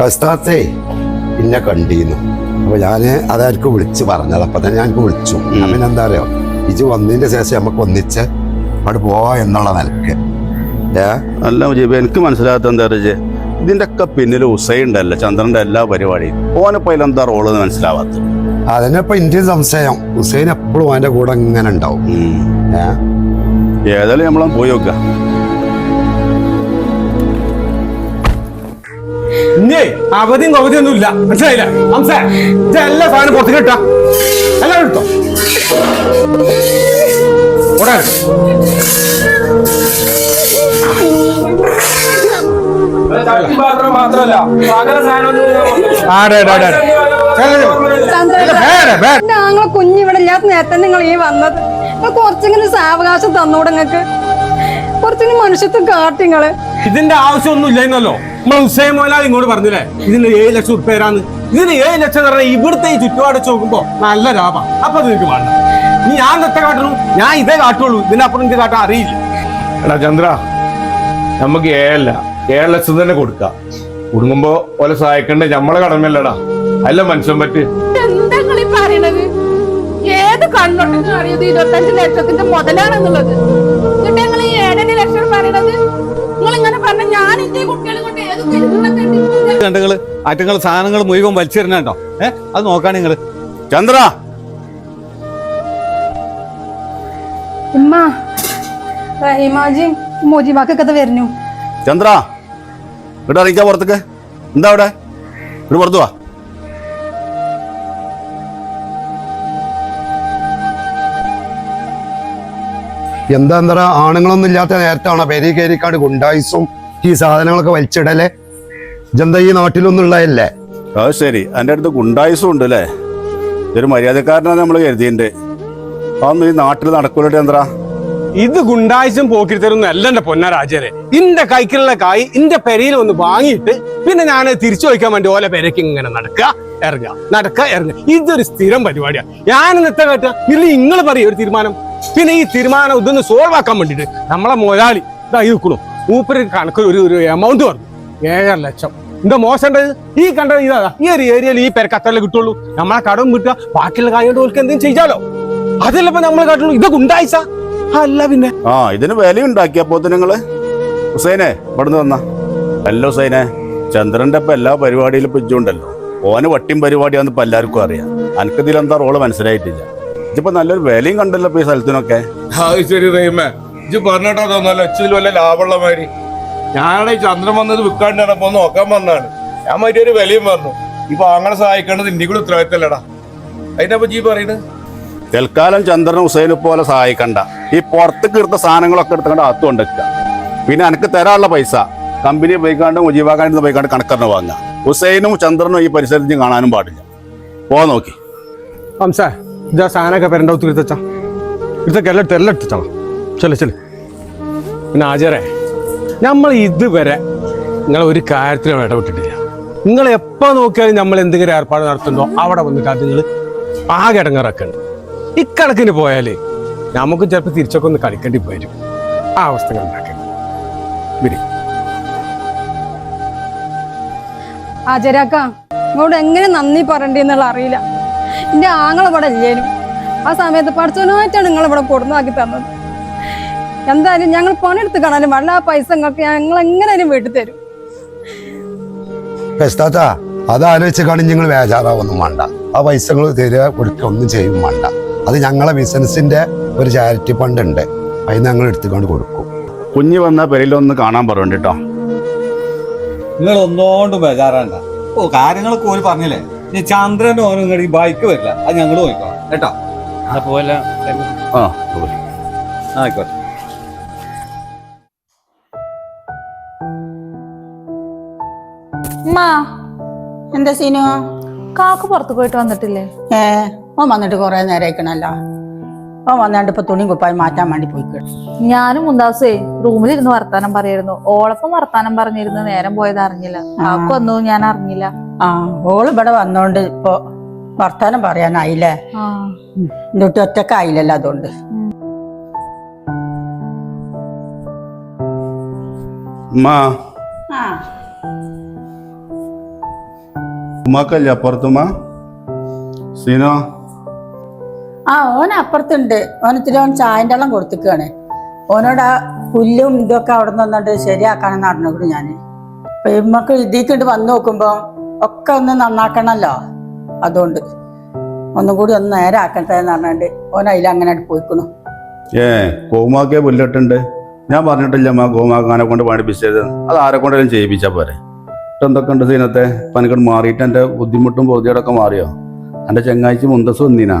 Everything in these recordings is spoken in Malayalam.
കസ്താത്തേ പിന്നെ കണ്ടിരുന്നു അപ്പൊ ഞാൻ അതായിരിക്കും വിളിച്ചു പറഞ്ഞത്. അപ്പൊ തന്നെ ഞാൻ വിളിച്ചു. അങ്ങനെ എന്താ അറിയോ? ഇജ് വന്നതിന്റെ ശേഷം നമുക്ക് ഒന്നിച്ച് അവിടെ പോവാ എന്നുള്ള നിലയ്ക്ക്. അല്ല മുജീബ് എനിക്ക് മനസ്സിലാകാത്ത എന്താ പറയുക ഇതിന്റെ ഒക്കെ പിന്നിൽ ഉസൈണ്ടല്ലോ ചന്ദ്രന്റെ എല്ലാ പരിപാടിയും. ഓനിപ്പോ അതിലെന്താ റോൾ മനസ്സിലാവാത്ത മനസ്സിലാവാത്തത്? ഇന്ത്യൻ സംശയം. ഹുസൈൻ എപ്പോഴും അവന്റെ കൂടെ ഇങ്ങനെ ഉണ്ടാവും. ഏതായാലും നമ്മളെ പോയി നോക്കാം ഇന്നേ അവധിയും കവധിയും ഒന്നും ഇല്ല. മനസ്സിലായില്ല? ഹംസ ഇത് എല്ലാ സാധനം പുറത്തേക്ക് ഇട്ടാ. എല്ലാം എടുത്തോ? ഓടാ. ഞങ്ങളെ കുഞ്ഞിവിടെ ഇല്ലാത്ത നേരത്തെ നിങ്ങൾ ഈ വന്നത്. കുറച്ചെങ്കിലും സാവകാശം തന്നൂടെ നിങ്ങക്ക് കുറച്ചെങ്കിലും മനുഷ്യത്വം കാട്ടിങ്ങൾ ഇതിന്റെ ആവശ്യമൊന്നും ഇല്ലെന്നല്ലോ ഹുസൈൻ മോലാൽ ഇങ്ങോട്ട് പറഞ്ഞില്ലേ? ഇതിന് ഏഴ് ലക്ഷം ഉറുപ്പേരാന്ന് ഇതിന് ഏഴ് ലക്ഷം എന്ന് പറഞ്ഞാൽ ഇവിടുത്തെ ഈ ചുറ്റുപാട് വെച്ച് നോക്കുമ്പോ നല്ല ലാഭം. അപ്പൊ നിനക്ക് വേണ്ട. നീ ഞാൻ എത്ര കാട്ടുള്ളൂ ഞാൻ ഇതേ കാട്ടുള്ളൂ. ഇതിനപ്പുറം എനിക്ക് കാട്ടാൻ അറിയില്ല. എടാ ചന്ദ്ര നമുക്ക് ഏഴല്ല ഏഴ് ലക്ഷം തന്നെ കൊടുക്കാം. കുടുങ്ങുമ്പോ ഓലെ സഹായിക്കണ്ടേ? നമ്മളെ കടമല്ലടാ അല്ല മനുഷ്യൻ പറ്റ്. എന്താ പറയണത്? ഏത് കണ്ണൊട്ടിന് അറിയത് ഇരുപത്തഞ്ച് ലക്ഷത്തിന്റെ മുതലാണെന്നുള്ളത്. എന്നിട്ട് നിങ്ങൾ ഈ ഏഴര ലക്ഷം പറയണത്? നിങ്ങൾ ഇങ്ങനെ പറഞ്ഞ ഞാൻ എന്റെ കുട്ടികളെ കൊണ്ട് ഏത് തെരുവിലൊക്കെ ഉണ്ട് കണ്ടുകൾ ആറ്റങ്ങൾ സാധനങ്ങൾ മുഴുവൻ വലിച്ചെറിഞ്ഞോ ഏ അത് നോക്കാൻ നിങ്ങൾ ചന്ദ്ര! വരുന്നു? ചന്ദ്ര ഇവിടെ അറിയിക്കാ പുറത്തേക്ക്. എന്താ അവിടെ? ഇവിടെ പുറത്തു വാ. എന്താ എന്താ ആണുങ്ങളൊന്നും ഇല്ലാത്ത നേരത്താണോ പെരി കയറിക്കാണ്ട് ഗുണ്ടായിസും ഈ സാധനങ്ങളൊക്കെ വലിച്ചിടലേ. ജന്ത ഈ നാട്ടിലൊന്നും ഉള്ളതല്ലേ? അത് ശരി. എന്റെ അടുത്ത് ഗുണ്ടായുസും ഉണ്ട് അല്ലേ? ഇതൊരു മര്യാദക്കാരനാണ് നമ്മൾ കരുതിയിട്ടുണ്ട്. അതൊന്നും ഈ നാട്ടിൽ നടക്കൂലട്ടെ എന്താ ഇത് ഗുണ്ടാഴ്ചയും പോക്കിരുത്തരൊന്നും അല്ല എന്റെ പൊന്ന രാജരെ ഇന്റെ കൈക്കുള്ള കായ് ഇന്റെ പെരയിൽ ഒന്ന് വാങ്ങിയിട്ട് പിന്നെ ഞാൻ തിരിച്ചു വയ്ക്കാൻ വേണ്ടി ഓല പെരയ്ക്ക് ഇങ്ങനെ നടക്കുക ഇറങ്ങുക. നടക്കുക ഇറങ്ങുക. ഇതൊരു സ്ഥിരം പരിപാടിയാണ് ഞാൻ ഇന്നത്തെ കേട്ട? ഇല്ല നിങ്ങൾ പറയും ഒരു തീരുമാനം. പിന്നെ ഈ തീരുമാനം ഇതൊന്ന് സോൾവ് ആക്കാൻ വേണ്ടിയിട്ട് നമ്മളെ മുതലാളി ഇതായി നിൽക്കണു മൂപ്പര് കണക്ക് ഒരു ഒരു എമൗണ്ട് പറഞ്ഞു ഏഴര ലക്ഷം. എന്താ മോശണ്ടത് ഈ കണ്ടത് ഇതാ ഈ ഒരു ഏരിയയിൽ ഈ പേർക്ക് അത്രല്ലേ കിട്ടുള്ളൂ. നമ്മളെ കടവും കിട്ടുക ബാക്കിയുള്ള കാര്യം ഓർക്ക് ഓൾക്ക് എന്തെങ്കിലും ചെയ്യാലോ അതല്ല ഇപ്പൊ നമ്മൾ കാട്ടുള്ളൂ ഇതൊക്കെ ഉണ്ടായിച്ച അല്ല പിന്നെ. ആ ഇതിന് വില ഉണ്ടാക്കിയപ്പോ നിങ്ങൾ? ഹുസൈനെ ഇവിടുന്ന് വന്ന. അല്ല ഹുസൈനെ ചന്ദ്രന്റെ ഇപ്പൊ എല്ലാ പരിപാടിയിലും ഇപ്പൊ ഇജ്ജുണ്ടല്ലോ ഓന് വട്ടിയും പരിപാടിയാന്ന് ഇപ്പൊ എല്ലാവർക്കും അറിയാം. അനക്കതിലെന്താ റോൾ മനസ്സിലായിട്ടില്ല. ഇതിപ്പോ നല്ലൊരു വിലയും കണ്ടല്ലോ ഇപ്പൊ ഈ സ്ഥലത്തിനൊക്കെ. ശരി റഹീമേ. ഇജ്ജ് പറഞ്ഞിട്ടോ തോന്നല്ലോ അച്ഛനിൽ വല്ല ലാഭമുള്ള മാതിരി. ഞാനാണ് ഈ ചന്ദ്രൻ വന്നത് വിൽക്കാണ്ടാണ് അപ്പൊ നോക്കാൻ വന്നാണ് ഞാൻ മറ്റേ ഒരു വിലയും പറഞ്ഞു ഇപ്പൊ അങ്ങനെ സഹായിക്കേണ്ടത് ഇന്ത്യ കൂടെ ഉത്തരവാദിത്തല്ലടാ അതിനപ്പോ ജീ പറയുന്നത് തൽക്കാലം ചന്ദ്രൻ ഹുസൈനെ പോലെ സഹായിക്കണ്ട. ഈ പുറത്തേക്ക് എടുത്ത സാധനങ്ങളൊക്കെ എടുത്തുകൊണ്ട് അകത്ത് കൊണ്ടുവെക്കുക പിന്നെ എനിക്ക് തരാനുള്ള പൈസ. കമ്പനി പോയിക്കാണ്ട് മുജീബാക്കാണ്ട് പോയിക്കാണ്ട് കണക്കറിന് വാങ്ങുക. ഹുസൈനും ചന്ദ്രനും ഈ പരിസരത്ത് കാണാനും പാടില്ല. പോ നോക്കി. ഹംസ ഇതാ സാധനമൊക്കെ പെരണ്ട ഒത്തിരി എടുത്തച്ചാ ഇതൊക്കെ എല്ലാം എല്ലാം എടുത്തച്ചാ ചെൽ ചെൽ പിന്നെ നമ്മൾ ഇതുവരെ നിങ്ങൾ ഒരു കാര്യത്തിലും ഇടപെട്ടിട്ടില്ല. നിങ്ങൾ എപ്പോൾ നോക്കിയാലും നമ്മൾ എന്തെങ്കിലും ഏർപ്പാട് നടത്തുന്നോ അവിടെ വന്നിട്ട് അത് നിങ്ങൾ ആകെ ഇടങ്ങാറൊക്കെയുണ്ട് ഇക്കണക്കിന് പോയാൽ നമുക്ക് ചിലപ്പോൾ തിരിച്ചൊക്കെ ഒന്ന് കളിക്കേണ്ടി വരും. ആ അവസ്ഥകൾ ഉണ്ടാക്കി വിടി. ആചാരാക്ക എങ്ങനെ നന്ദി പറയണ്ടെന്നുള്ള അറിയില്ല. എന്റെ ആങ്ങളെ ഇവിടെ ഇല്ലേനും. ആ സമയത്ത് പഠിച്ചവനായിട്ടാണ് നിങ്ങളിവിടെ കൊടുന്നാക്കി തന്നത്. എന്തായാലും ഞങ്ങൾ പണിയെടുത്ത് കാണാനും വല്ല ആ പൈസ ഞങ്ങൾ എങ്ങനെയാലും വീട്ടിൽ തരും. അത് ആലോചിച്ച് കാണി നിങ്ങൾ വേജാറാവൊന്നും വേണ്ട. ആ പൈസ തരിക കൊടുക്കുക ഒന്നും ചെയ്യും വേണ്ട. അത് ഞങ്ങളെ ബിസിനസിന്റെ ഒരു ചാരിറ്റി ഫണ്ട് ഉണ്ട്. അതിന് ഞങ്ങൾ എടുത്തുകൊണ്ട് കൊടുക്കും. കുഞ്ഞ് വന്ന പെരയിലൊന്ന് കാണാൻ പറയണ്ട കേട്ടോ നിങ്ങൾ ഒന്നോണ്ടും ബേജാറാണ്ട. ഓ കാര്യങ്ങളൊക്കെ ഓര് പറഞ്ഞില്ലേ? ഇനി ചന്ദ്രന്റെ ഓരോ ഇങ്ങോട്ട് ഈ ബൈക്ക് വരില്ല. അത് ഞങ്ങൾ പോയിക്കോളാം. കേട്ടോ? ആ ആയിക്കോട്ടെ. അമ്മ എന്താ സീനു? കാക്ക പുറത്തു പോയിട്ട് വന്നിട്ടില്ലേ? ഏ ഓൻ വന്നിട്ട് കുറെ നേരമായിക്കണല്ലോ ഓൻ വന്നാണ്ട് ഇപ്പൊ തുണി കുപ്പായി മാറ്റാൻ വേണ്ടി പോയിക്കണ. ഞാനും മുന്താസേ റൂമിലിരുന്ന് വർത്താനം പറയായിരുന്നു. ഓളപ്പം വർത്താനം പറഞ്ഞിരുന്ന് നേരം പോയത് അറിഞ്ഞില്ല. കാക്കു വന്നു ഞാൻ അറിഞ്ഞില്ല. ആ ഓൾ ഇവിടെ വന്നോണ്ട് ഇപ്പൊ വർത്താനം പറയാനായില്ലേ? എന്നിട്ട് ഒറ്റക്കായില്ലല്ലോ അതുകൊണ്ട്. ഉമ്മ. ആ. ഉമ്മാക്കല്ലേ അപ്പുറത്തുമ്മ? സീനോ? ആ ഓൻ അപ്പുറത്തുണ്ട്. ഓനത്തിരി ഓൻ ചായന്റെ വെള്ളം കൊടുത്തിക്കാണ്. ഓനോട് ആ പുല്ലും ഇതൊക്കെ അവിടെ നിന്നിട്ട് ശരിയാക്കാനെന്ന് അറിഞ്ഞോളൂ ഞാൻ അപ്പൊ ഇമ്മക്ക് ഇതീക്കിണ്ട് വന്നു നോക്കുമ്പോ ഒക്കെ ഒന്ന് നന്നാക്കണല്ലോ അതുകൊണ്ട്. ഒന്നും കൂടി ഒന്ന് നേരെ ആക്കട്ടെ എന്ന് പറഞ്ഞിട്ട് ഓൻ അതിൽ അങ്ങനെ പോയിക്കുന്നു ഏ ഗോമാക്കേ പുല്ലിട്ടുണ്ട്. ഞാൻ പറഞ്ഞിട്ടില്ല അമ്മ ഗോമാക്കാനെ കൊണ്ട് പഠിപ്പിച്ചത് അത് ആരെ കൊണ്ടെങ്കിലും ചെയ്യിപ്പിച്ചാ പോരെ. എന്തൊക്കെ ഉണ്ട് സീനത്തെ? പനിക്കട് മാറിയിട്ട് എന്റെ ബുദ്ധിമുട്ടും ബോധ്യടൊക്കെ മാറിയോ? എന്റെ ചെങ്ങാഴ്ച മുന്തസ് വന്നീനാ?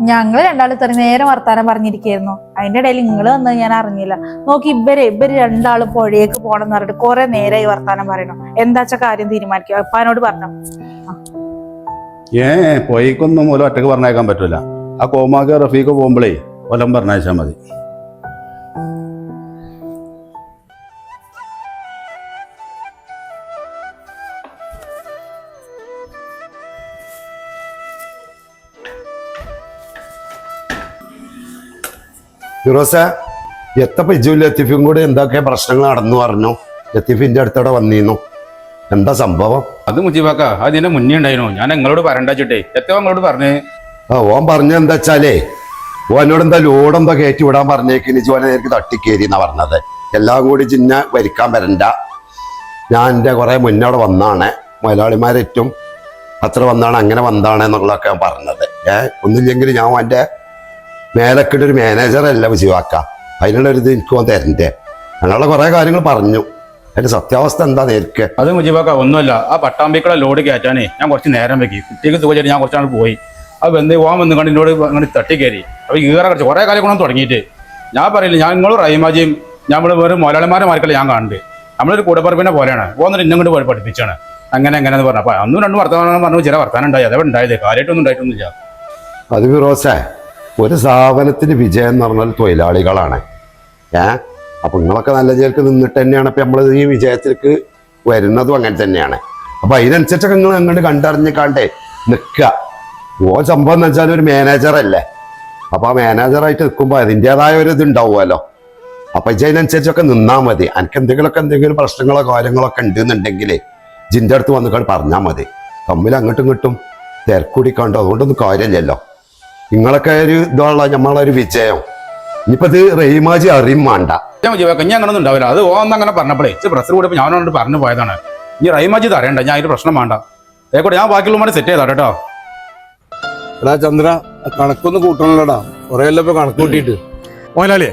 ഞങ്ങൾ രണ്ടാളും ഇത്ര നേരം വർത്താനം പറഞ്ഞിരിക്കായിരുന്നു. അതിന്റെ ഇടയിൽ നിങ്ങൾ വന്നത് ഞാൻ അറിഞ്ഞില്ല. നോക്കി ഇവരെ ഇവർ രണ്ടാളും പുഴയേക്ക് പോകണം എന്ന് പറഞ്ഞിട്ട് കുറെ നേരമായി വർത്താനം പറയണം. എന്താച്ച കാര്യം തീരുമാനിക്കുക? അപ്പാനോട് പറഞ്ഞു. ഏ പോയിക്കൊന്നും ഓല ഒറ്റയ്ക്ക് പറഞ്ഞേക്കാൻ പറ്റൂല. ആ കോമാക്ക് റഫീക്ക് പോകുമ്പോഴേ ഒലം പറഞ്ഞയച്ചാൽ മതി. ഫിറോസ എത്തപ്പോ ഇജു ലത്തീഫും കൂടി? എന്തൊക്കെ പ്രശ്നങ്ങൾ നടന്നു പറഞ്ഞു? ലത്തീഫിന്റെ അടുത്തോടെ വന്നിരുന്നു എന്താ സംഭവം? അത് മുജീബാക്ക അതിന്റെ മുന്നേ ഉണ്ടായിരുന്നു. ഞാൻ നിങ്ങളോട് പറയണ്ടേ എത്തോ നിങ്ങളോട് പറഞ്ഞേ? ആ ഓൻ പറഞ്ഞ എന്താ വെച്ചാലേ ഓനോട് എന്താ ലോഡ് എന്താ കയറ്റി വിടാൻ പറഞ്ഞേക്കിന് ജോനെ നേർക്ക് തട്ടിക്കേരി എന്നാ പറഞ്ഞത്. എല്ലാം കൂടി ചിന്ന വരിക്കാൻ വരണ്ട. ഞാൻ എന്റെ കുറെ മുന്നോടെ വന്നാണ്. മുതലാളിമാരേറ്റും അത്ര വന്നാണ് അങ്ങനെ വന്നാണ് എന്നുള്ളതൊക്കെ ഞാൻ പറഞ്ഞത്. ഏഹ് ഒന്നില്ലെങ്കിൽ ഞാൻ എന്റെ മേലക്കിട്ട് ഒരു മാനേജറല്ല വിജയവാക്ക അതിനുള്ള ഒരു ഇത് എനിക്ക് വന്ന് തരണ്ടേ. അങ്ങനെയുള്ള കുറെ കാര്യങ്ങൾ പറഞ്ഞു. അതിന്റെ സത്യാവസ്ഥ എന്താ നേരിക്ക് അത് മുജീബാക്ക ഒന്നുമല്ല. ആ പട്ടാമ്പിക്കുള്ള ലോഡ് കയറ്റാനേ ഞാൻ കുറച്ച് നേരം വെക്കി. കുട്ടിക്ക് സുഖം ഞാൻ കുറച്ചാണ് പോയി. അത് വെന്ത് പോകാൻ വന്ന് കണ്ട് എന്നോട് അങ്ങനെ തട്ടിക്കയറി അപ്പൊ ഈറ കുറച്ച് കുറെ കാലം കൊണ്ടു തുടങ്ങിയിട്ട്. ഞാൻ പറയില്ല ഞാൻ നിങ്ങളും റൈമാജിയും ഞാൻ ഇവിടെ വേറെ മുതലാളിമാരെ മാർക്കല്ല ഞാൻ കാണുന്നുണ്ട് നമ്മളൊരു കൂടപ്പറപ്പിനെ പോലെയാണ്. പോകുന്നിട്ട് ഇന്നും കൊണ്ട് പഠിപ്പിച്ചാണ്. അങ്ങനെ അങ്ങനെ എന്ന് പറഞ്ഞു. അപ്പൊ അന്നും രണ്ടും വർത്തമാനം പറഞ്ഞു ചില വർത്താനം ഉണ്ടായി. അതവിടെ ഉണ്ടായത്. കാര്യമായിട്ടൊന്നും ഉണ്ടായിട്ടൊന്നുമില്ല. അത് ഫിറോസേ ഒരു സ്ഥാപനത്തിന് വിജയം എന്ന് പറഞ്ഞാൽ തൊഴിലാളികളാണ്. ഏ? അപ്പൊ നിങ്ങളൊക്കെ നല്ല ചേർക്ക് നിന്നിട്ട് തന്നെയാണ് ഇപ്പൊ നമ്മൾ ഈ വിജയത്തിലേക്ക് വരുന്നതും അങ്ങനെ തന്നെയാണ്. അപ്പൊ അതിനനുസരിച്ചൊക്കെ നിങ്ങൾ അങ്ങോട്ട് കണ്ടറിഞ്ഞ് കണ്ടേ നിൽക്കുക. ഓ സംഭവം എന്ന് വെച്ചാൽ ഒരു മാനേജർ അല്ലേ? അപ്പൊ ആ മാനേജറായിട്ട് നിൽക്കുമ്പോൾ അതിന്റേതായ ഒരു ഇത് ഉണ്ടാവുമല്ലോ അപ്പൊ ഇജ്ജ് അതിനനുസരിച്ചൊക്കെ നിന്നാൽ മതി. എനിക്ക് എന്തെങ്കിലുമൊക്കെ എന്തെങ്കിലും പ്രശ്നങ്ങളോ കാര്യങ്ങളൊക്കെ ഉണ്ടെന്നുണ്ടെങ്കിൽ ജിന്റെ അടുത്ത് വന്നിട്ട് പറഞ്ഞാൽ മതി. തമ്മിൽ അങ്ങോട്ടും ഇങ്ങോട്ടും തിരക്കൂടിക്കാണ്ടോ അതുകൊണ്ടൊന്നും കാര്യമില്ലല്ലോ. നിങ്ങളൊക്കെ ഒരു ഇതുള്ള നമ്മളൊരു വിജയം. ഇനിയിപ്പോ ഇത് റെയ്മാജി അറിയും വേണ്ട. ഞാൻ മുജീബാക്ക ഇനി അങ്ങനെ ഒന്നും ഉണ്ടാവില്ല. അത് ഓന്ന് അങ്ങനെ പറഞ്ഞപ്പോഴേ ഇത് പ്രസർ കൂടെ ഞാൻ അവനോട് പറഞ്ഞു പോയതാണ്. ഇനി റൈമാജി തരേണ്ട ഞാൻ അതിന് പ്രശ്നം വേണ്ട. അതേക്കൂടെ ഞാൻ ബാക്കിയുള്ളവരെ സെറ്റ് ചെയ്താ കേട്ടോ. എടാ ചന്ദ്ര കണക്കൊന്ന് കൂട്ടണല്ലോടാ. കുറെ ഇപ്പൊ കണക്ക് കൂട്ടിയിട്ട്? മോലാളിയെ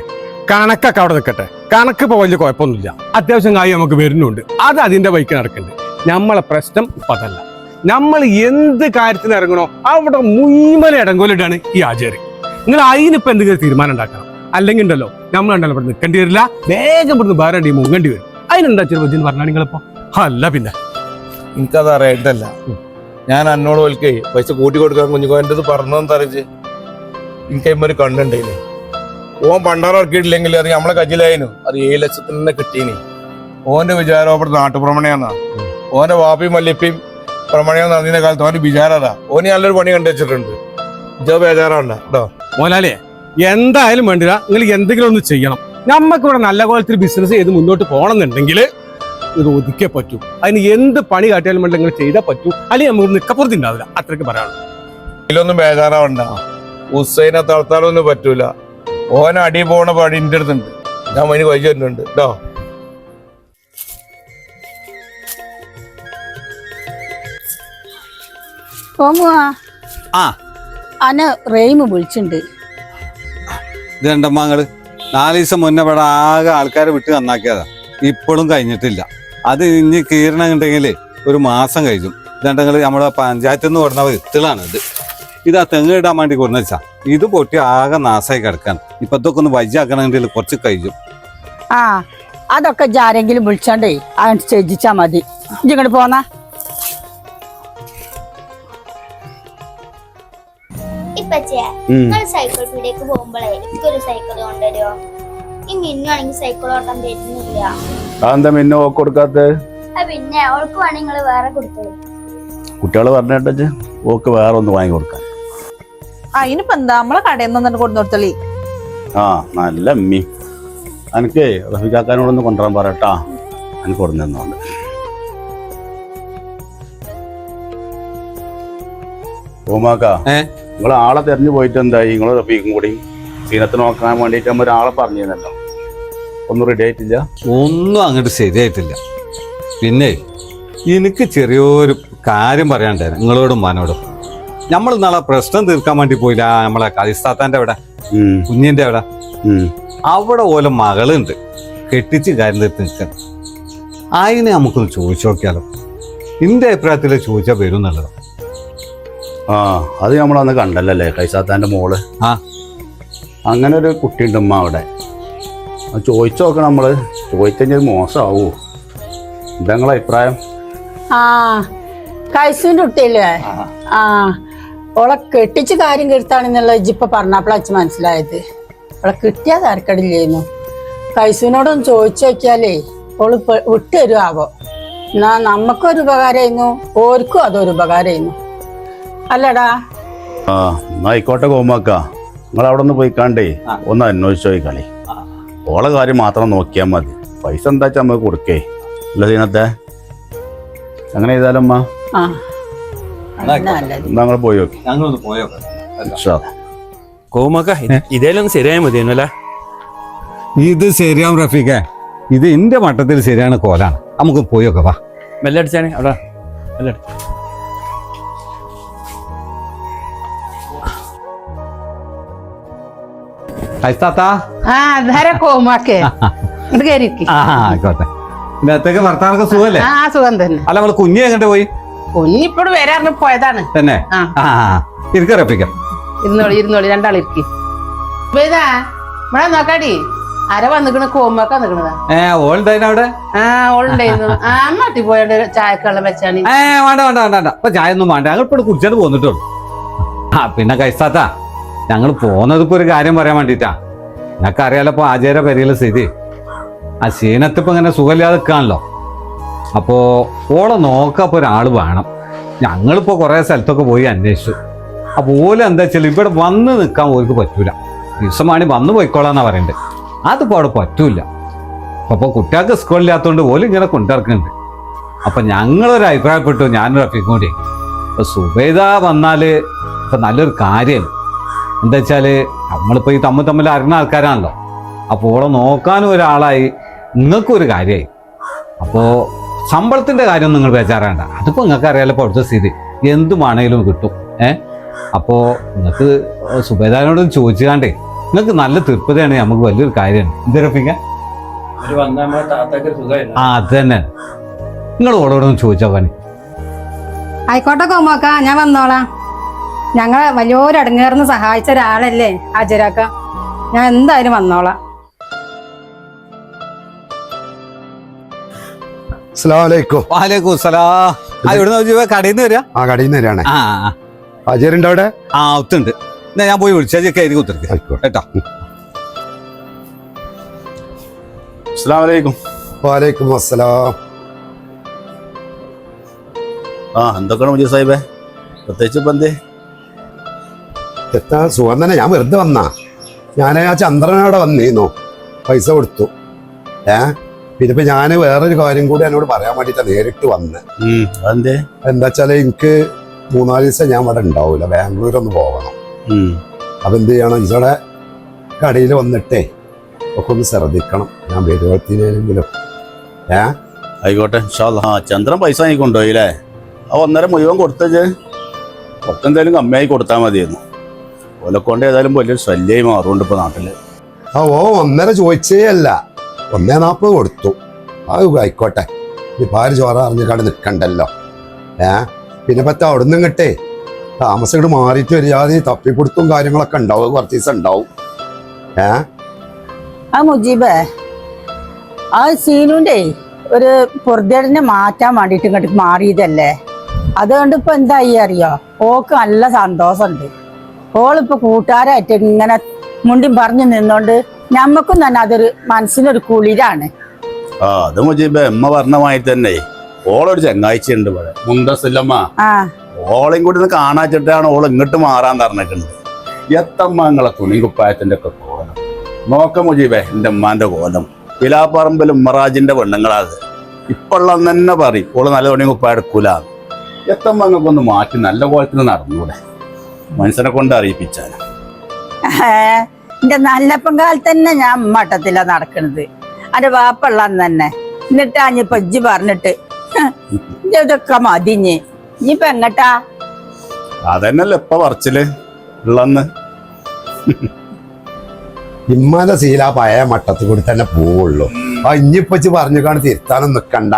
കണക്കൊക്കെ അവിടെ നിൽക്കട്ടെ കണക്ക് ഇപ്പോൾ വലിയ കുഴപ്പമൊന്നുമില്ല. അത്യാവശ്യം കാര്യം നമുക്ക് വരുന്നുണ്ട്. അത് അതിന്റെ ബൈക്ക് നടക്കുന്നുണ്ട് നമ്മളെ പ്രശ്നം ഇപ്പൊ അതല്ല. നമ്മൾ എന്ത് കാര്യത്തിന് ഇറങ്ങണോ അവിടെ മുയ്മല ഇടങ്കോലിട്ടാണ് ഈ ആചാരി. നിങ്ങൾ അതിനിപ്പോ എന്തെങ്കിലും തീരുമാനം ഉണ്ടാക്കണം. അല്ലെങ്കിൽ ഉണ്ടല്ലോ നമ്മൾ ഉണ്ടല്ലോ ഇവിടെ നിൽക്കേണ്ടി വരില്ല. വേഗം ഇവിടുന്ന് വേറെ ടീം മുങ്ങേണ്ടി വരും. അതിനെന്താ ചെറുപ്പത്തിന് പറഞ്ഞാൽ നിങ്ങളിപ്പോ? അല്ല പിന്നെ. എനിക്കത് അറിയണ്ടല്ല ഞാൻ അന്നോട് ഓൽക്കേ പൈസ കൂട്ടി കൊടുക്കാൻ അത് പറഞ്ഞതെന്താ അറിയിച്ച് എനിക്ക് ഒരു ഓൻ പണ്ടാറ ഇറക്കിയിട്ടില്ലെങ്കിൽ അത് നമ്മളെ കജിലായിരുന്നു അത് ഏഴ് ലക്ഷത്തിന് തന്നെ കിട്ടീനി. ഓന്റെ വിചാരം അവിടെ നാട്ടുപ്രമണയാന്നാ. ഓന്റെ വാപ്പിയും മല്ലിപ്പയും പ്രമണയം നടന്നിന്റെ കാലത്ത് ഓന്റെ വിചാരതാ. ഓന് നല്ലൊരു പണി കണ്ടുവച്ചിട്ടുണ്ട് ജോ ബേജാറാണ്ട കേട്ടോ. മോലാളിയെ എന്തായാലും വേണ്ടില്ല. നിങ്ങൾ എന്തെങ്കിലും ഒന്ന് ചെയ്യണം. നമുക്ക് ഇവിടെ നല്ല കോലത്തിൽ ബിസിനസ് ചെയ്ത് മുന്നോട്ട് പോകണമെന്നുണ്ടെങ്കിൽ ഇത് ഒതുക്കെ പറ്റൂ. അതിന് എന്ത് പണി കാട്ടിയാലും വേണ്ട നിങ്ങൾ ചെയ്താൽ പറ്റൂ. അല്ലെങ്കിൽ നമുക്ക് നിക്കപ്പുറത്ത് ഉണ്ടാവില്ല. അത്രയ്ക്ക് പറയാനുള്ളൂ. ഇതിലൊന്നും ബേജാറാവണ്ട. ഹുസൈനെ തളർത്താലൊന്നും പറ്റൂല. ഓൻ അടി പോണ പണി എന്റെ അടുത്തുണ്ട്. ഞാൻ അതിന് വൈകി വരുന്നുണ്ട് കേട്ടോ. പോമുവാ. ആ. അന റെയിമ് വിളിച്ചിണ്ട്. ഇത് നാല് ദിവസം മുന്നേ ഇവിടെ ആകെ ആൾക്കാരെ വിട്ട് നന്നാക്കിയതാ. ഇപ്പോഴും കഴിഞ്ഞിട്ടില്ല. അത് ഇനി കീറണമെന്നുണ്ടെങ്കിൽ ഒരു മാസം കഴിയും ഇതുണ്ടെങ്കിൽ നമ്മുടെ പഞ്ചായത്തിൽ നിന്ന് കൊടുന്ന വിത്തുകളാണ് ഇത്. ഇത് ആ തെങ്ങ് ഇടാൻ വേണ്ടി കൊടുന്ന വെച്ചാ ഇത് പൊട്ടി ആകെ നാശമായി കിടക്കാണ്. ഇപ്പത്തൊക്കെ ഒന്ന് വൈജാക്കണമെങ്കിൽ കുറച്ച് കഴിയും ആ അതൊക്കെ ആരെങ്കിലും വിളിച്ചാണ്ടേ അത് ചെയ്യിച്ചാ മതി. ഇങ്ങോട്ട് പോന്നാ. നിങ്ങൾ സൈക്കിൾ പീടിയേക്ക് പോകുമ്പോഴേ എനിക്കൊരു സൈക്കിൾ കൊണ്ടുവരുമോ ഈ മിന്നാണെങ്കിൽ സൈക്കിൾ ഓട്ടം തരുന്നില്ല. അതെന്താ മിന്നു ഓക്ക് കൊടുക്കാത്ത പിന്നെ അവൾക്ക് വേണമെങ്കിൽ നിങ്ങൾ വേറെ കൊടുത്തോളൂ കുട്ടികളെ പറഞ്ഞിട്ട് ഓക്ക് വേറെ ഒന്ന് വാങ്ങി കൊടുക്കാൻ അതിനിപ്പോ എന്താ? നമ്മളെ കടയിൽ നിന്ന് കൊണ്ടു ആ നല്ല അമ്മി എനിക്ക് റഫിക്കാക്കാനോടൊന്ന് കൊണ്ടുവരാൻ പറയട്ടാ എനിക്ക് കൊടുന്നു തന്നോണ്ട് ഓമാക്കാ ഏ? നിങ്ങൾ ആളെ തെരഞ്ഞു പോയിട്ട് എന്തായി? നിങ്ങൾ റഫീഖും കൂടി സീനത്ത് നോക്കാൻ വേണ്ടിയിട്ട് നമ്മൾ ഒരാളെ പറഞ്ഞു പറഞ്ഞിരുന്നല്ലോ. ഒന്നും റെഡി ആയിട്ടില്ല? ഒന്നും അങ്ങോട്ട് ശരിയായിട്ടില്ല. പിന്നെ എനിക്ക് ചെറിയൊരു കാര്യം പറയാണ്ടായിരുന്നു നിങ്ങളോടും മാനോടും നമ്മൾ നാളെ പ്രശ്നം തീർക്കാൻ വേണ്ടി പോയില്ല നമ്മളെ കളിസ്ഥാത്താന്റെ അവിടെ കുഞ്ഞിന്റെ കുഞ്ഞിന്റെ അവിടെ. അവിടെ ഓലെ മകളുണ്ട് കെട്ടിച്ച് കാര്യം തീർത്ത് നിൽക്കുന്നത് അതിനെ നമുക്കൊന്ന് ചോദിച്ചു നോക്കിയാലോ? എന്റെ അഭിപ്രായത്തിൽ ചോദിച്ചാൽ വരും എന്നുള്ളത്. ആ അത് നമ്മളന്ന് കണ്ടല്ലേ കൈസാത്താന്റെ മോൾ? ആ. അങ്ങനെ ഒരു കുട്ടിയുണ്ട് ഉമ്മ അവിടെ. അത് ചോദിച്ചു നോക്കണം നമ്മൾ. ചോദിച്ചു മോശമാവൂ എന്താ നിങ്ങളെ അഭിപ്രായം? ആ കൈസുവിന്റെ കുട്ടിയല്ലേ? ആ. ഓളെ കെട്ടിച്ച് കാര്യം കെടുത്താണെന്നുള്ള ഇജിപ്പൊ പറഞ്ഞപ്പോഴാ അച്ഛൻ മനസ്സിലായത്. ഓളെ കിട്ടിയാൽ തരക്കടില്ലായിരുന്നു. കൈസുവിനോടൊന്ന് ചോദിച്ചു നോക്കിയാലേ ഓൾ വിട്ടുതരുമാവോ എന്നാ നമുക്കൊരു ഉപകാരമായിരുന്നു ഓർക്കും അതൊരു ഉപകാരമായിരുന്നു അല്ലടാ. ആ എന്നാ ആയിക്കോട്ടെ കോമാക്ക നിങ്ങൾ അവിടെ ഒന്ന് പോയിക്കാണ്ടേ ഒന്ന് അന്വേഷിച്ചോ ഈ കളി. ഓളെ കാര്യം മാത്രം നോക്കിയാൽ മതി. പൈസ എന്താ വെച്ചാൽ നമുക്ക് കൊടുക്കേ. അല്ല സീനത്തെ? അങ്ങനെ ചെയ്താലും അമ്മ ആ. അതന്നെ നല്ലത്. പോയി നോക്കി. ഞങ്ങളൊന്ന് പോയോ കോമക്ക ഇതേലും ശരിയായ അല്ലേ? ഇത് ശരിയാവും റഫീഖ. ഇത് എന്റെ മട്ടത്തിൽ ശരിയാണ് കോലാണ്. നമുക്ക് പോയൊക്കെ വാ. മെല്ലടിച്ചാണ് അവിടെ. മെല്ലെ ആയിക്കോട്ടെ. ഇന്നത്തേക്ക് ഭർത്താവൊക്കെ സുഖല്ലേ? ആ സുഖം തന്നെ. അല്ല നമ്മൾ കുഞ്ഞെ എങ്ങോട്ട് പോയി? കുഞ്ഞിപ്പോഴും വരാറിന് പോയതാണ്. തന്നെ? ആ. ആ ഇരുന്നോളി ഇരുന്നോളി ഇരുന്നോളി രണ്ടാളിരിക്കി ഇതാ ഇവിടെ നോക്കാടി. അര വന്നിക്കണ? കോമ്പൊക്കെ നിക്കണതാ ഏ ഓൾഡൈൻ അവിടെ? ആ ഓളുണ്ടായിരുന്നു. ആ മാട്ടി പോയോണ്ട് ചായക്കള്ളം വെച്ചാണ്. ഏ വേണ്ട വേണ്ട വേണ്ട വേണ്ട. അപ്പൊ ചായ ഒന്നും വേണ്ട. ഞങ്ങൾ ഇപ്പോൾ കുടിച്ചിട്ട് പോന്നിട്ടുള്ളൂ ആ പിന്നെ കൈത്താത്ത. ഞങ്ങൾ പോന്നത് ഒരു കാര്യം പറയാൻ വേണ്ടിട്ടാ. ഞങ്ങൾക്ക് അറിയാലോ ഇപ്പൊ ആചാര പരിയിലെ സ്ഥിതി. ആ ക്ഷീണത്തിപ്പോ ഇങ്ങനെ സുഖമില്ലാതെ നിൽക്കാണല്ലോ അപ്പോ ഓളെ നോക്കപ്പോ ഒരാൾ വേണം. ഞങ്ങളിപ്പോ കുറെ സ്ഥലത്തൊക്കെ പോയി അന്വേഷിച്ചു. അപ്പൊ ഓല എന്താ വെച്ചാൽ ഇവിടെ വന്ന് നിൽക്കാൻ ഓർക്ക് പറ്റൂല. ദിവസമാണി വന്ന് പോയിക്കോളാന്നാ പറയണ്ടേ. അതിപ്പോ അവിടെ പറ്റൂല അപ്പൊ കുട്ടികൾക്ക് സ്കൂളില്ലാത്തതുകൊണ്ട് ഓൽ ഇങ്ങനെ കൊണ്ടിറക്കുന്നുണ്ട് അപ്പൊ ഞങ്ങളൊരു അഭിപ്രായപ്പെട്ടു ഞാനൊരു അഭിപ്രായം കൂടി. ഇപ്പൊ സുബൈദ വന്നാൽ ഇപ്പൊ നല്ലൊരു കാര്യം എന്താ വെച്ചാൽ നമ്മളിപ്പോ ഈ തമ്മിൽ തമ്മിൽ അറിയുന്ന ആൾക്കാരാണല്ലോ. അപ്പോൾ ഓളെ നോക്കാനും ഒരാളായി നിങ്ങൾക്കും ഒരു കാര്യമായി അപ്പോ ശമ്പളത്തിന്റെ കാര്യം നിങ്ങൾ ബേജാറാണ്ട. അതിപ്പോ നിങ്ങൾക്ക് അറിയാലോ ഇപ്പൊ അവിടുത്തെ സ്ഥിതി. എന്തുമാണേലും കിട്ടും. ഏ? അപ്പോ നിങ്ങൾക്ക് സുബേദാനോട് ചോദിച്ചാണ്ടേ നിങ്ങൾക്ക് നല്ല തൃപ്തിയാണ് നമുക്ക് വലിയൊരു കാര്യമാണ് എന്ത് ഒരു വന്ന നമ്മളെ താത്താക്ക് സുഖമില്ല ആ അത് തന്നെ. നിങ്ങൾ ഓളോടൊന്ന് ചോദിച്ചാൽ പണി. ആയിക്കോട്ടെ കോമാക്ക ഞാൻ വന്നോളാം. ഞങ്ങളെ വലിയൊരു അടങ്ങേർന്ന് സഹായിച്ച ഒരാളല്ലേ ഹാജരാക്ക ഞാൻ എന്തായാലും വന്നോളാം. വാലേക്കും സലാം ആ ഇവിടുന്ന് കടയിൽ നിന്ന് വരിക? ആ കടയിൽ നിന്ന് വരികയാണേ. ആ അവിടെ? ആ ഒത്തുണ്ട്. എന്നാ ഞാൻ പോയി വിളിച്ചാൽ കയറി ആയിക്കോട്ടെ. കേട്ടോ. അസ്സലാമു അലൈക്കും. വാലേക്കും അസ്സലാം. ആ എന്തൊക്കെയാണ് മുജീബ് സാഹിബേ? പ്രത്യേകിച്ച് ഇപ്പം എന്തേ? എത്താ സുഖം. തന്നെ ഞാൻ വെറുതെ വന്നാ. ഞാൻ ആ ചന്ദ്രനവിടെ വന്നിരുന്നു പൈസ കൊടുത്തു. ഏ? പിന്നെ ഇപ്പൊ ഞാൻ വേറൊരു കാര്യം കൂടി എന്നോട് പറയാൻ വേണ്ടിട്ടാ നേരിട്ട് വന്ന്. എന്താ വെച്ചാൽ എനിക്ക് മൂന്നാൽ ദിവസം ഞാൻ ഇവിടെ ഉണ്ടാവൂല. ബാംഗ്ലൂർ ഒന്ന് പോകണം. അപ്പൊ എന്ത് ചെയ്യണം? ഇവിടെ കടയിൽ വന്നിട്ടേ ഒക്കെ ഒന്ന് ശ്രദ്ധിക്കണം. ഞാൻ വരുവത്തിനെങ്കിലും ഏ? ആയിക്കോട്ടെ. ആ ചന്ദ്രൻ പൈസ വാങ്ങി കൊണ്ടുപോയില്ലേ ആ ഒന്നര മുഴുവൻ കൊടുത്തത്. കുറച്ചെന്തായാലും കമ്മിയായി കൊടുത്താൽ മതിയായിരുന്നു. ഓലക്കൊണ്ട് ഏതായാലും വലിയൊരു ശല്യമായി മാറുന്നുണ്ട് ഇപ്പൊ നാട്ടിൽ. ആ ഓ ഒന്നര ചോദിച്ചേ അല്ല. ഒന്നേ നാൽപ്പത് കൊടുത്തു. അത് ആയിക്കോട്ടെ. ഭാര്യ ചോറ അറിഞ്ഞിക്കാണ്ട് നിൽക്കണ്ടല്ലോ ഏ? പിന്നെ പറ്റ അവിടുന്ന് കിട്ടേ താമസം ഇങ്ങോട്ട് മാറിയിട്ട് വരിയാതെ തപ്പിപ്പിടുത്തും കാര്യങ്ങളൊക്കെ ഉണ്ടാവും. കുറച്ച് ദിവസം ഉണ്ടാവും. ഏ? ആ മുജീബേ. ആ സീനുന്റെ ഒരു പൊറുതേടിനെ മാറ്റാൻ വേണ്ടിയിട്ട് ഇങ്ങോട്ട് മാറിയതല്ലേ? അതുകൊണ്ട് ഇപ്പൊ എന്തായി അറിയോ? ഓക്ക് നല്ല സന്തോഷമുണ്ട്. ഓളിപ്പോ കൂട്ടുകാരായിട്ട് ഇങ്ങനെ മുണ്ടി പറഞ്ഞു നിന്നോണ്ട് ഞമ്മക്കും തന്നെ അതൊരു മനസ്സിനൊരു കുളിരാണ്. ആ അത് മുജീബ് എമ്മ പറഞ്ഞമായി തന്നെ. ഓളൊരു ചങ്ങാഴ്ചയുണ്ട് ഇവിടെ. മുന്തസില്ലമ്മ ആ. ഓളെയും കൂടി ഒന്ന് കാണാച്ചിട്ടാണ് ഓൾ ഇങ്ങോട്ട് മാറാൻ പറഞ്ഞിട്ടുണ്ട്. എത്തമ്മങ്ങളെ തുണി കുപ്പായത്തിന്റെ ഒക്കെ കോലം. നോക്ക മുജീബേ എന്റെ ഉമ്മാന്റെ കോലം. പിലാപ്പറമ്പിൽ ഉമ്മറാജിന്റെ പെണ്ണുങ്ങളാത്. ഇപ്പുള്ള തന്നെ പറയും ഓൾ നല്ല തുണി കുപ്പായ എടുക്കൂല എത്തമ്മങ്ങൾക്കൊന്ന് മാറ്റി നല്ല കോലത്തിന് നടന്നൂടെ. മനുഷ്യനെ കൊണ്ട് അറിയിപ്പിച്ചാൽ എന്റെ നല്ലപ്പം കാലത്ത് തന്നെ ഞാൻ മട്ടത്തില നടക്കണത്. അന്റെ വാപ്പള്ള തന്നെ. എന്നിട്ട് അഞ്ഞിപ്പൊ ഇജ്ജ് പറഞ്ഞിട്ട്. ഇതൊക്കെ മതിഞ്ഞ്. ഇനിയിപ്പൊ എങ്ങട്ടാ? അതന്നെയല്ലേ ഇപ്പൊ പറച്ചിൽ ഉള്ളന്ന്. ഇമ്മാന്റെ ശീല ആ പഴയ മട്ടത്തിൽ കൂടി തന്നെ പോവുള്ളൂ. ആ ഇഞ്ഞിപ്പച്ച് പറഞ്ഞു കാണു തിരുത്താനും നിക്കണ്ട.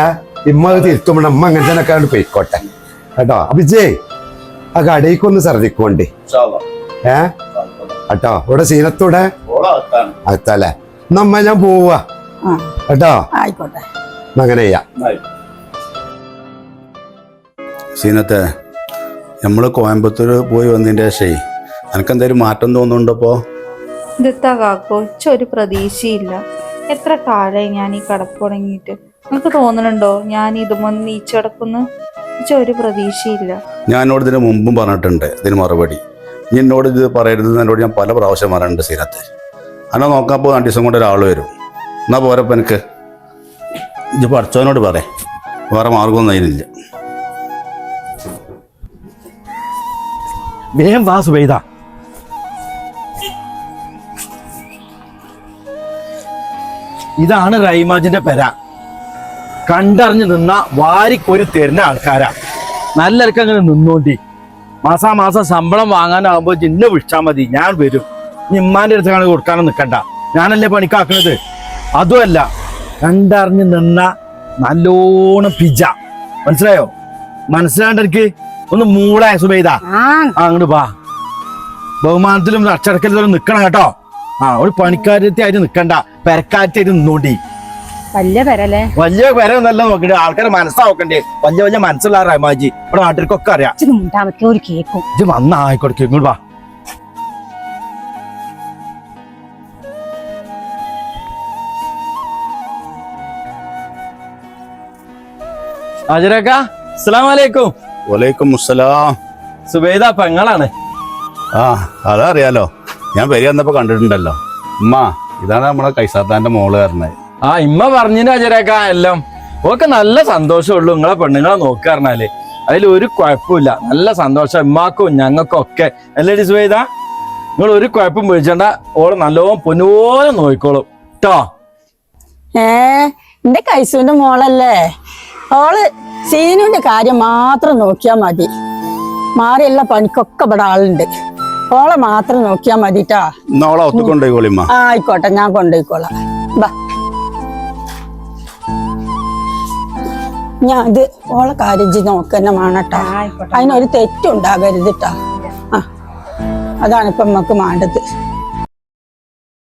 ഏ ഇമ്മ തിരുത്തുമ്പോ തിരുത്തുമ്പോൾ അമ്മ അങ്ങനെ തന്നെ പോയിക്കോട്ടെ. കേട്ടോ? അഭിജയ് ആ കടയിക്കൊന്ന് ശ്രദ്ധിക്കോണ്ടി ഏ? കേട്ടോ? ഇവിടെ സീനത്തൂടെ അത്തല്ലേ നമ്മ ഞാൻ പോവാ. കേട്ടോ? ആയിക്കോട്ടെ. അങ്ങനെ ചെയ്യാം. സീനത്തെ നമ്മൾ കോയമ്പത്തൂർ പോയി വന്നതിന്റെ എനിക്ക് എനക്കെന്തായാലും മാറ്റം തോന്നുന്നുണ്ടപ്പോ ഇതെത്താ കാക്കോ? ഒരു പ്രതീക്ഷയില്ല. എത്ര കാലമായി ഞാൻ ഈ കടപ്പുടങ്ങിയിട്ട് നിങ്ങൾക്ക് തോന്നുന്നുണ്ടോ ഞാൻ ഇതുമൊന്ന് നീച്ചടക്കുന്നു? ഒരു പ്രതീക്ഷയില്ല. ഞാൻ എന്നോട് ഇതിന് മുമ്പും പറഞ്ഞിട്ടുണ്ട് ഇതിന് മറുപടി. എന്നോട് ഇത് പറയരുത് എന്നോട് ഞാൻ പല പ്രാവശ്യം പറഞ്ഞിട്ടുണ്ട് സീനത്ത്. അന്നെ നോക്കാൻ പോകും രണ്ടു ദിവസം കൊണ്ട് ഒരാൾ വരും. എന്നാ പോരപ്പം എനിക്ക്? ഇത് പഠിച്ചവനോട് പറ. വേറെ മാർഗമൊന്നും അതിനില്ല വേഗം വാ സുബൈദ. ഇതാണ് റൈമാജിന്റെ പെര. കണ്ടറിഞ്ഞു നിന്ന വാരിക്കൊരു തരുന്ന ആൾക്കാരാ. നല്ലവർക്ക് അങ്ങനെ നിന്നോണ്ടി മാസാമാസം ശമ്പളം വാങ്ങാനാവുമ്പോ ജിന്നെ വിളിച്ചാൽ മതി. ഞാൻ വരും. നിമ്മാന്റെ അടുത്താണ് കൊടുക്കാനും നിൽക്കണ്ട ഞാനല്ലേ പണിക്കാക്കണത്? അതുമല്ല കണ്ടറിഞ്ഞ് നിന്ന നല്ലോണം പിജ മനസ്സിലായോ? മനസ്സിലാണ്ട് എനിക്ക് ഒന്ന് മൂളായ സുബൈദ. അങ്ങോട്ട് വാ. ബഹുമാനത്തിലും അച്ചടക്കത്തിലും നിക്കണം കേട്ടോ. ആ ഒരു പണിക്കാരത്തെ ആയിട്ട് നിക്കണ്ട. പെരക്കാറ്റായിട്ട് നിന്നോണ്ടി. വലിയ പെരല്ലേ? വലിയ പെര നല്ല നോക്കണ്ടേ ആൾക്കാരെ മനസ്സാവക്കണ്ടേ. വലിയ വലിയ മനസ്സുള്ള റഹ്മാജി ഇവിടെ നാട്ടിലേക്കൊക്കെ അറിയാം. ഒരു കേക്കും. ഇത് വന്ന ആയിക്കോട്ടെ ഇങ്ങോട്ട് വാ. അസ്സലാം വലൈക്കും വലൈക്കും അസ്സലാം സുബൈദ പെങ്ങളാണ്. ആ അതറിയാലോ. ഞാൻ പേര് വന്നപ്പോ കണ്ടിട്ടുണ്ടല്ലോ. ഉമ്മ ഇതാണ് നമ്മളെ കൈസാത്താന്റെ മോൾ പറഞ്ഞത്. ആ ഇമ്മ പറഞ്ഞിന് അജരക്ക എല്ലാം. ഓക്കെ നല്ല സന്തോഷമുള്ളൂ നിങ്ങളെ പെണ്ണുങ്ങളെ നോക്കുക പറഞ്ഞാൽ. അതിൽ ഒരു കുഴപ്പമില്ല. നല്ല സന്തോഷം ഇമ്മാക്കും ഞങ്ങൾക്കും ഒക്കെ അല്ലേ സുബൈദ നിങ്ങൾ ഒരു കുഴപ്പം പിടിച്ചണ്ട. ഓൾ നല്ലോണം പൊന്നുപോലെ നോക്കിക്കോളും. കേട്ടോ ഏ എന്റെ കൈസുവിന്റെ മോളല്ലേ? ഓൾ സീനുവിന്റെ കാര്യം മാത്രം നോക്കിയാ മതി. മാറിയുള്ള പണിക്കൊക്കെ ഇവിടെ ആളുണ്ട്. ഓളെ മാത്രം നോക്കിയാ മതിട്ടാ. ആയിക്കോട്ടെ ഞാൻ കൊണ്ടുപോയിക്കോളാം. ബാ. ഞാൻ ഇത് ഓളെ കാര്യം നോക്കന്നെ വേണട്ടാ അതിനൊരു തെറ്റുണ്ടാകരുത് കേട്ടാ ആ അതാണ് ഇപ്പൊ നമുക്ക് വേണ്ടത്